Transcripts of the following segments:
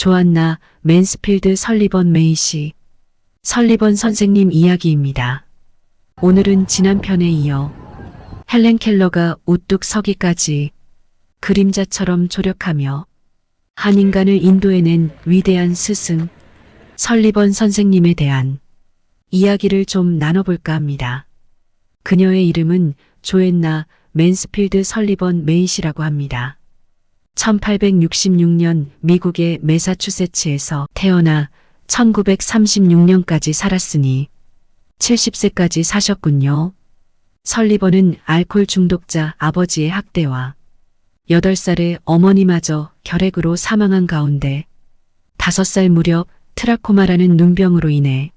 조안나 맨스필드 설리번 메이시 설리번 선생님 이야기입니다. 오늘은 지난 편에 이어 헬렌 켈러가 우뚝 서기까지 그림자처럼 조력하며 한 인간을 인도해낸 위대한 스승 설리번 선생님에 대한 이야기를 좀 나눠볼까 합니다. 그녀의 이름은 조앤나 맨스필드 설리번 메이시라고 합니다. 1866년 미국의 매사추세츠에서 태어나 1936년까지 살았으니 70세까지 사셨군요. 설리번은 알코올 중독자 아버지의 학대와 8살의 어머니마저 결핵으로 사망한 가운데 5살 무렵 트라코마라는 눈병으로 인해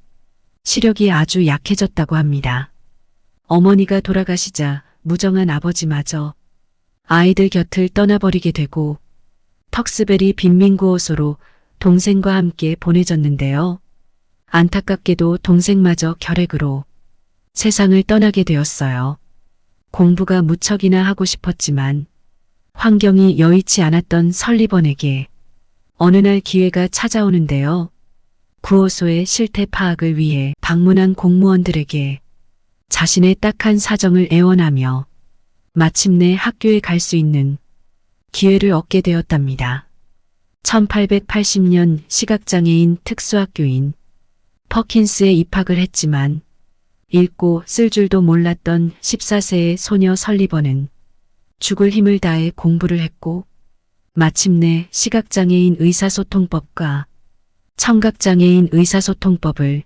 시력이 아주 약해졌다고 합니다. 어머니가 돌아가시자 무정한 아버지마저 아이들 곁을 떠나버리게 되고 턱스베리 빈민구호소로 동생과 함께 보내졌는데요. 안타깝게도 동생마저 결핵으로 세상을 떠나게 되었어요. 공부가 무척이나 하고 싶었지만 환경이 여의치 않았던 설리번에게 어느 날 기회가 찾아오는데요. 구호소의 실태 파악을 위해 방문한 공무원들에게 자신의 딱한 사정을 애원하며 마침내 학교에 갈 수 있는 기회를 얻게 되었답니다. 1880년 시각장애인 특수학교인 퍼킨스에 입학을 했지만 읽고 쓸 줄도 몰랐던 14세의 소녀 설리번은 죽을 힘을 다해 공부를 했고 마침내 시각장애인 의사소통법과 청각장애인 의사소통법을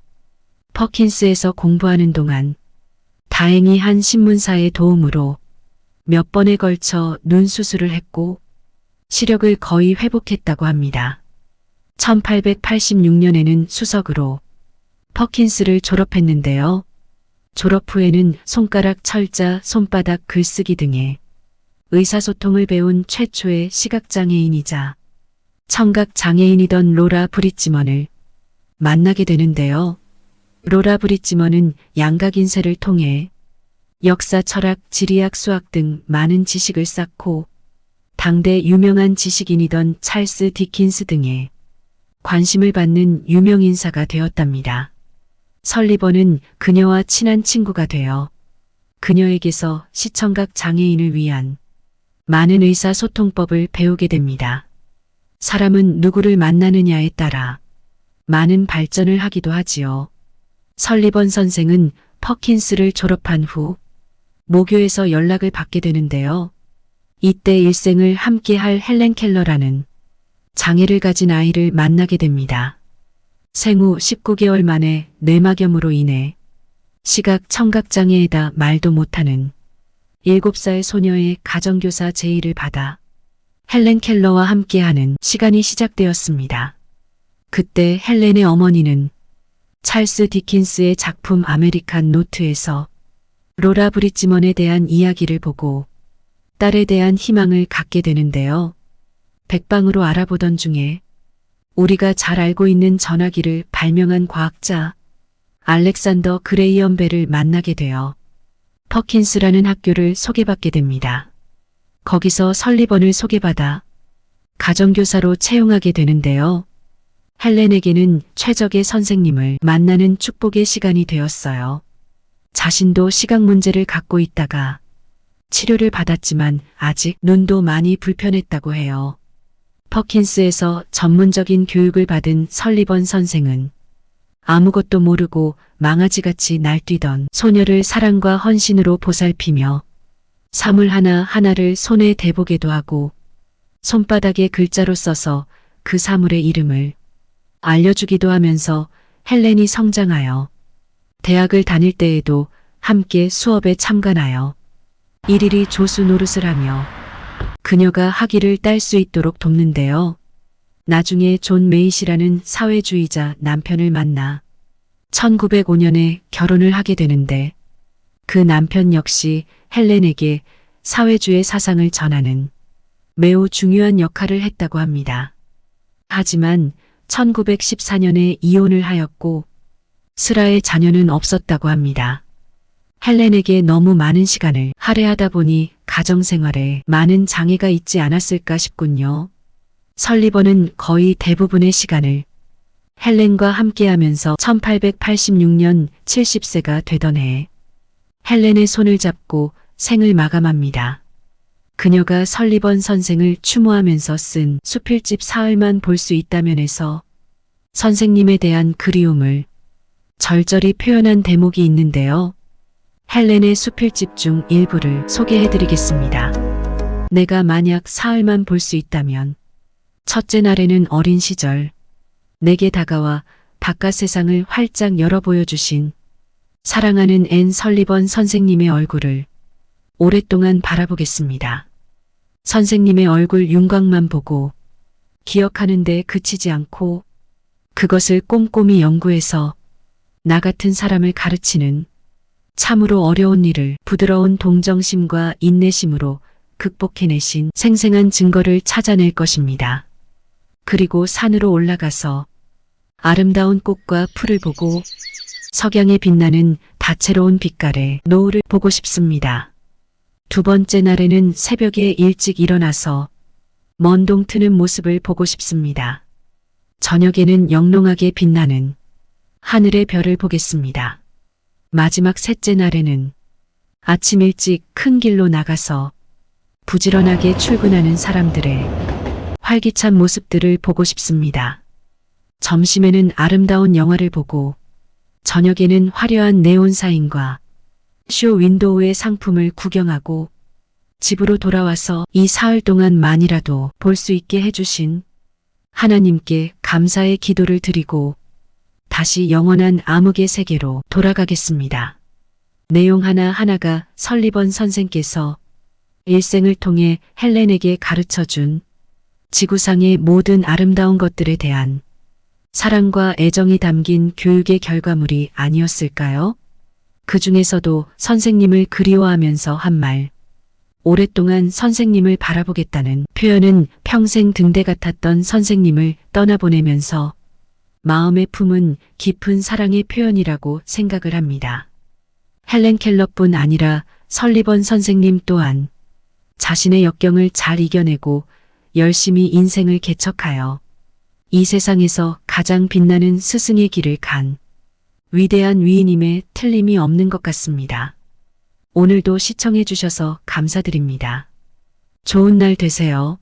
퍼킨스에서 공부하는 동안 다행히 한 신문사의 도움으로 몇 번에 걸쳐 눈 수술을 했고 시력을 거의 회복했다고 합니다. 1886년에는 수석으로 퍼킨스를 졸업했는데요. 졸업 후에는 손가락 철자, 손바닥 글쓰기 등의 의사소통을 배운 최초의 시각장애인이자 청각장애인이던 로라 브리지먼을 만나게 되는데요. 로라 브리지먼은 양각인쇄를 통해 역사, 철학, 지리학, 수학 등 많은 지식을 쌓고 당대 유명한 지식인이던 찰스 디킨스 등에 관심을 받는 유명 인사가 되었답니다. 설리번은 그녀와 친한 친구가 되어 그녀에게서 시청각 장애인을 위한 많은 의사소통법을 배우게 됩니다. 사람은 누구를 만나느냐에 따라 많은 발전을 하기도 하지요. 설리번 선생은 퍼킨스를 졸업한 후 모교에서 연락을 받게 되는데요. 이때 일생을 함께할 헬렌 켈러라는 장애를 가진 아이를 만나게 됩니다. 생후 19개월 만에 뇌막염으로 인해 시각 청각장애에다 말도 못하는 7살 소녀의 가정교사 제의를 받아 헬렌 켈러와 함께하는 시간이 시작되었습니다. 그때 헬렌의 어머니는 찰스 디킨스의 작품 아메리칸 노트에서 로라 브리지먼에 대한 이야기를 보고 딸에 대한 희망을 갖게 되는데요. 백방으로 알아보던 중에 우리가 잘 알고 있는 전화기를 발명한 과학자 알렉산더 그레이엄 벨을 만나게 되어 퍼킨스라는 학교를 소개받게 됩니다. 거기서 설리번을 소개받아 가정교사로 채용하게 되는데요. 헬렌에게는 최적의 선생님을 만나는 축복의 시간이 되었어요. 자신도 시각 문제를 갖고 있다가 치료를 받았지만 아직 눈도 많이 불편했다고 해요. 퍼킨스에서 전문적인 교육을 받은 설리번 선생은 아무것도 모르고 망아지같이 날뛰던 소녀를 사랑과 헌신으로 보살피며 사물 하나하나를 손에 대보게도 하고 손바닥에 글자로 써서 그 사물의 이름을 알려주기도 하면서 헬렌이 성장하여 대학을 다닐 때에도 함께 수업에 참관하여 일일이 조수 노릇을 하며 그녀가 학위를 딸 수 있도록 돕는데요. 나중에 존 메이시라는 사회주의자 남편을 만나 1905년에 결혼을 하게 되는데 그 남편 역시 헬렌에게 사회주의 사상을 전하는 매우 중요한 역할을 했다고 합니다. 하지만 1914년에 이혼을 하였고 스라의 자녀는 없었다고 합니다. 헬렌에게 너무 많은 시간을 할애하다 보니 가정생활에 많은 장애가 있지 않았을까 싶군요. 설리번은 거의 대부분의 시간을 헬렌과 함께하면서 1886년 70세가 되던 해 헬렌의 손을 잡고 생을 마감합니다. 그녀가 설리번 선생을 추모하면서 쓴 수필집 사흘만 볼 수 있다면 해서 선생님에 대한 그리움을 절절히 표현한 대목이 있는데요. 헬렌의 수필집 중 일부를 소개해드리겠습니다. 내가 만약 사흘만 볼 수 있다면 첫째 날에는 어린 시절 내게 다가와 바깥 세상을 활짝 열어 보여주신 사랑하는 앤 설리번 선생님의 얼굴을 오랫동안 바라보겠습니다. 선생님의 얼굴 윤곽만 보고 기억하는데 그치지 않고 그것을 꼼꼼히 연구해서 나 같은 사람을 가르치는 참으로 어려운 일을 부드러운 동정심과 인내심으로 극복해내신 생생한 증거를 찾아낼 것입니다. 그리고 산으로 올라가서 아름다운 꽃과 풀을 보고 석양에 빛나는 다채로운 빛깔의 노을을 보고 싶습니다. 두 번째 날에는 새벽에 일찍 일어나서 먼 동 트는 모습을 보고 싶습니다. 저녁에는 영롱하게 빛나는 하늘의 별을 보겠습니다. 마지막 셋째 날에는 아침 일찍 큰 길로 나가서 부지런하게 출근하는 사람들의 활기찬 모습들을 보고 싶습니다. 점심에는 아름다운 영화를 보고 저녁에는 화려한 네온 사인과 쇼 윈도우의 상품을 구경하고 집으로 돌아와서 이 사흘 동안만이라도 볼 수 있게 해주신 하나님께 감사의 기도를 드리고 다시 영원한 암흑의 세계로 돌아가겠습니다. 내용 하나하나가 설리번 선생께서 일생을 통해 헬렌에게 가르쳐 준 지구상의 모든 아름다운 것들에 대한 사랑과 애정이 담긴 교육의 결과물이 아니었을까요? 그 중에서도 선생님을 그리워하면서 한 말. 오랫동안 선생님을 바라보겠다는 표현은 평생 등대 같았던 선생님을 떠나보내면서 마음에 품은 깊은 사랑의 표현이라고 생각을 합니다. 헬렌 켈러뿐 아니라 설리번 선생님 또한 자신의 역경을 잘 이겨내고 열심히 인생을 개척하여 이 세상에서 가장 빛나는 스승의 길을 간 위대한 위인임에 틀림이 없는 것 같습니다. 오늘도 시청해 주셔서 감사드립니다. 좋은 날 되세요.